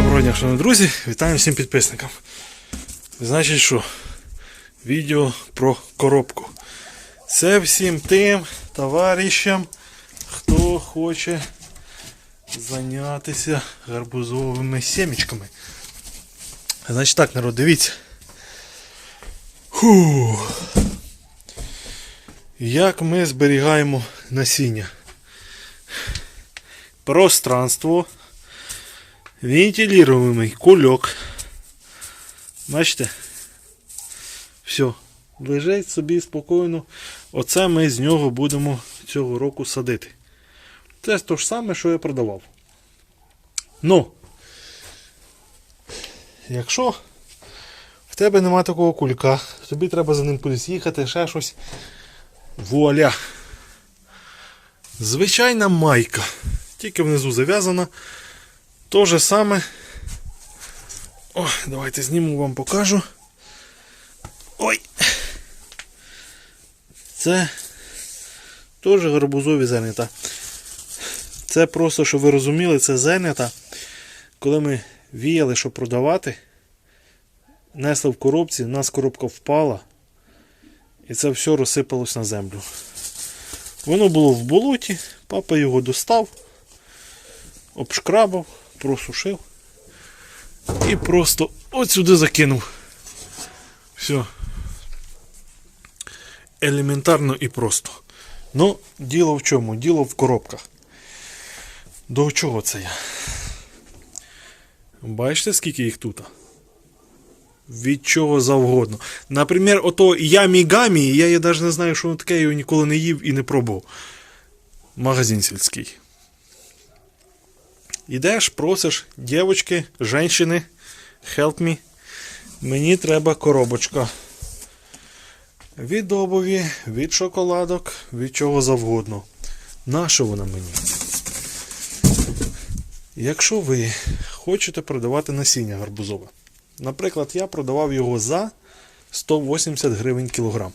Шановні друзі, вітаю всім підписникам. Значить що? Відео про коробку. Це всім тим товаришам, хто хоче зайнятися гарбузовими сімечками. Значить так, народ, дивіться. Фу. Як ми зберігаємо насіння? Пространство. Вентилируемый кульок. Бачите? Все. Лежить собі спокійно. Оце ми з нього будемо цього року садити. Це те ж саме, що я продавав. Ну, якщо в тебе нема такого кулька, тобі треба за ним кудись їхати, ще щось. Вуаля! Звичайна майка. Тільки внизу зав'язана. То же саме. О, давайте зніму вам покажу. Ой. Це теж гарбузові зернята. Це просто, щоб ви розуміли, це зернята. Коли ми віяли, щоб продавати, несли в коробці, у нас коробка впала. І це все розсипалось на землю. Воно було в болоті, папа його достав, обшкрабав, просушив і просто от сюди закинув. Все. Елементарно і просто. Ну, діло в чому? Діло в коробках. До чого це я? Бачите, скільки їх тут? Від чого завгодно. Наприклад, ото ямігамі, я, навіть не знаю, що воно таке, я його ніколи не їв і не пробував. Магазин сільський. Ідеш, просиш, дівчатки, жінки, help me. Мені треба коробочка. Від обуві, від шоколадок, від чого завгодно. Нащо вона мені? Якщо ви хочете продавати насіння гарбузове, наприклад, я продавав його за 180 гривень кілограм,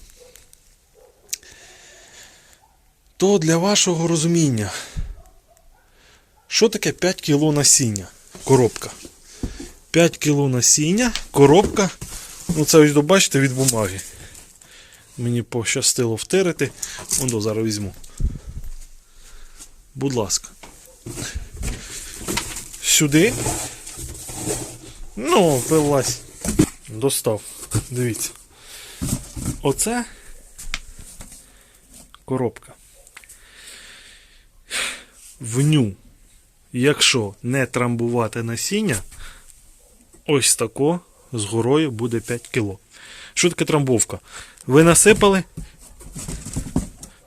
то для вашого розуміння, що таке 5 кг насіння? Коробка. 5 кг насіння, коробка. Ну це ось бачите від бумаги. Мені пощастило втирити. Ондо зараз візьму. Будь ласка. Сюди. Ну, вилазь. Достав. Дивіться. Оце коробка. В ню, якщо не трамбувати насіння, ось тако з горою буде 5 кг. Що таке трамбовка? Ви насипали,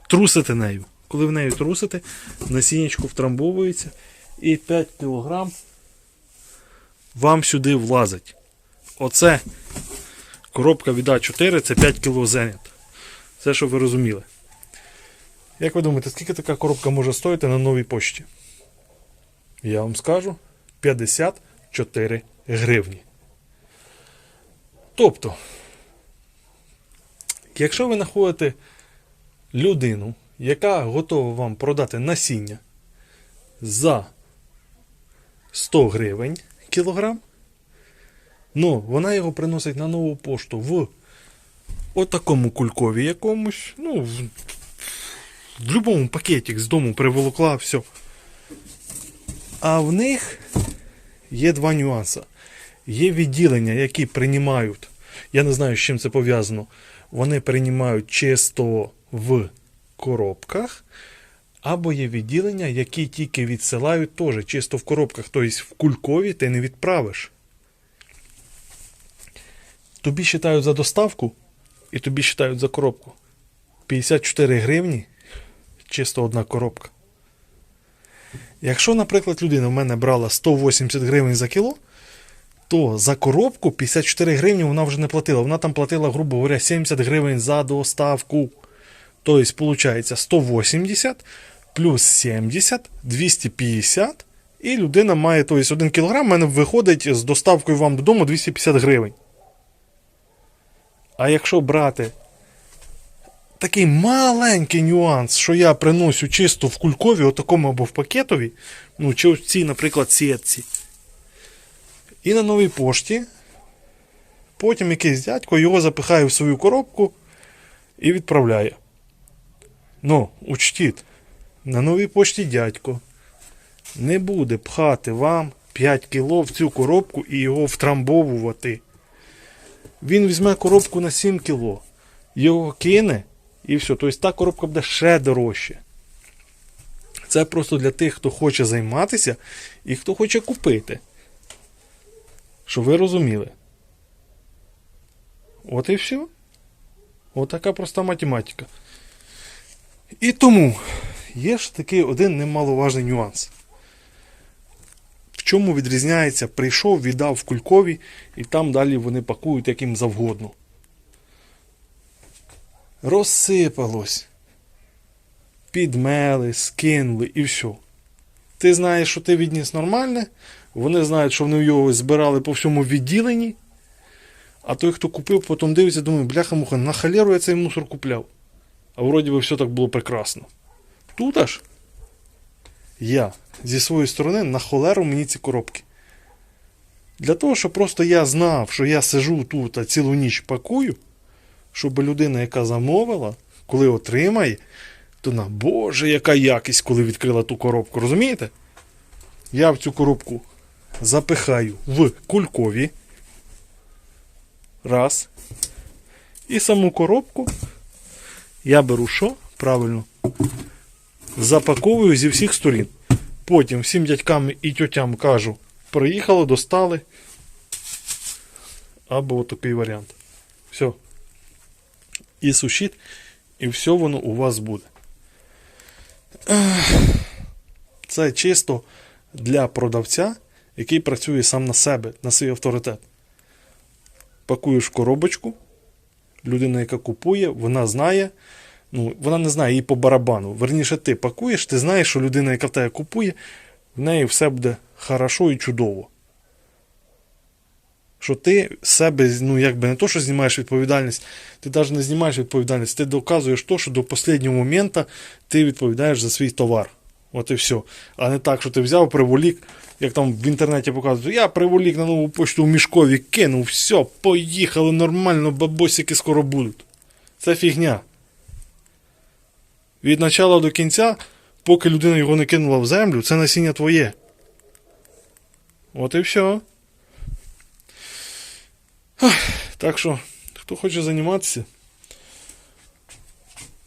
трусите нею. Коли в нею трусите, насіннячко втрамбовується і 5 кг вам сюди влазить. Оце коробка від А4 це 5 кг зенят. Це щоб ви розуміли. Як ви думаєте, скільки така коробка може стоїти на новій пошті? Я вам скажу 54 гривні. Тобто, якщо ви знаходите людину, яка готова вам продати насіння за 100 гривень кілограм, ну, вона його приносить на нову пошту в отакому кулькові якомусь, ну, в, будь-якому пакеті з дому приволокла, все. А в них є два нюанси. Є відділення, які приймають, я не знаю, з чим це пов'язано. Вони приймають чисто в коробках, або є відділення, які тільки відсилають теж чисто в коробках, тобто в кулькові ти не відправиш. Тобі вважають за доставку і тобі вважають за коробку. 54 гривні чисто одна коробка. Якщо, наприклад, людина в мене брала 180 гривень за кіло, то за коробку 54 гривні вона вже не платила. Вона там платила, грубо говоря, 70 гривень за доставку. Тобто, виходить, 180 плюс 70, 250. І людина має, тобто 1 кг в мене виходить з доставкою вам додому 250 гривень. А якщо брати такий маленький нюанс, що я приношу чисто в кулькові, отакому або в пакетові, ну, чи в цій, наприклад, сітці. І на новій пошті. Потім якийсь дядько його запихає в свою коробку і відправляє. Ну, учтіть, на новій пошті дядько не буде пхати вам 5 кіло в цю коробку і його втрамбовувати. Він візьме коробку на 7 кіло, його кине і все. Тобто та коробка буде ще дорожче. Це просто для тих, хто хоче займатися і хто хоче купити. Щоб ви розуміли. От і все. От така проста математика. І тому є ж такий один немаловажний нюанс. В чому відрізняється, прийшов, віддав в кулькові, і там далі вони пакують яким завгодно. Розсипалось. Підмели, скинули і все. Ти знаєш, що ти відніс нормальне, вони знають, що вони його збирали по всьому відділенні. А той, хто купив, потім дивиться, думає, бляха-муха, на халеру я цей мусор купляв. А вроді би все так було прекрасно. Тут аж я зі своєї сторони на холеру мені ці коробки. Для того, щоб просто я знав, що я сижу тут а цілу ніч пакую, щоб людина, яка замовила, коли отримає, то на Боже, яка якість, коли відкрила ту коробку. Розумієте? Я в цю коробку запихаю в кулькові. Раз. І саму коробку я беру що? Правильно. Запаковую зі всіх сторін. Потім всім дядькам і тьотям кажу, приїхали, достали. Або такий варіант. Все. І сушіть, і все воно у вас буде. Це чисто для продавця, який працює сам на себе, на свій авторитет. Пакуєш коробочку. Людина, яка купує, вона знає. Ну, вона не знає її по барабану. Верніше, ти пакуєш, ти знаєш, що людина, яка в тебе купує, в неї все буде хорошо і чудово. Що ти себе, ну, якби не то, що знімаєш відповідальність, ти навіть не знімаєш відповідальність, ти доказуєш то, що до останнього моменту ти відповідаєш за свій товар. От і все. А не так, що ти взяв приволік, як там в інтернеті показують, я приволік на нову почту в мішкові кинув, все, поїхали нормально, бабосики скоро будуть. Це фігня. Від початку до кінця, поки людина його не кинула в землю, це насіння твоє. От і все. Так що, хто хоче займатися,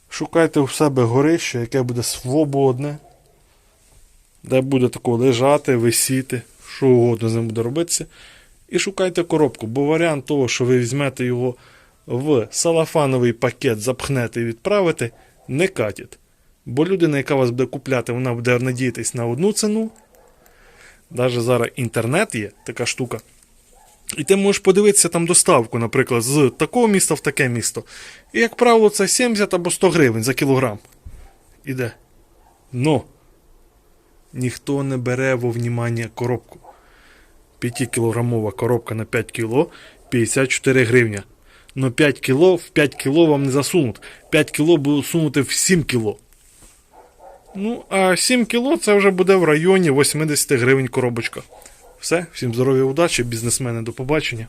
шукайте в себе горище, яке буде свободне, де буде тако лежати, висіти, що угодно з ним буде робитися. І шукайте коробку, бо варіант того, що ви візьмете його в салафановий пакет, запхнете і відправите, не катить. Бо людина, яка вас буде купляти, вона буде надіятись на одну ціну. Навіть зараз інтернет є, така штука. І ти можеш подивитися там доставку, наприклад, з такого міста в таке місто. І, як правило, це 70 або 100 гривень за кілограм. Іде. Но ніхто не бере во внимання коробку. 5-кілограмова коробка на 5 кіло 54 гривня. Но 5 кіло в 5 кіло вам не засунуть. 5 кіло будуть сунути в 7 кіло. Ну, а 7 кіло це вже буде в районі 80 гривень коробочка. Все, всім здоров'я, удачі, бізнесмени, до побачення.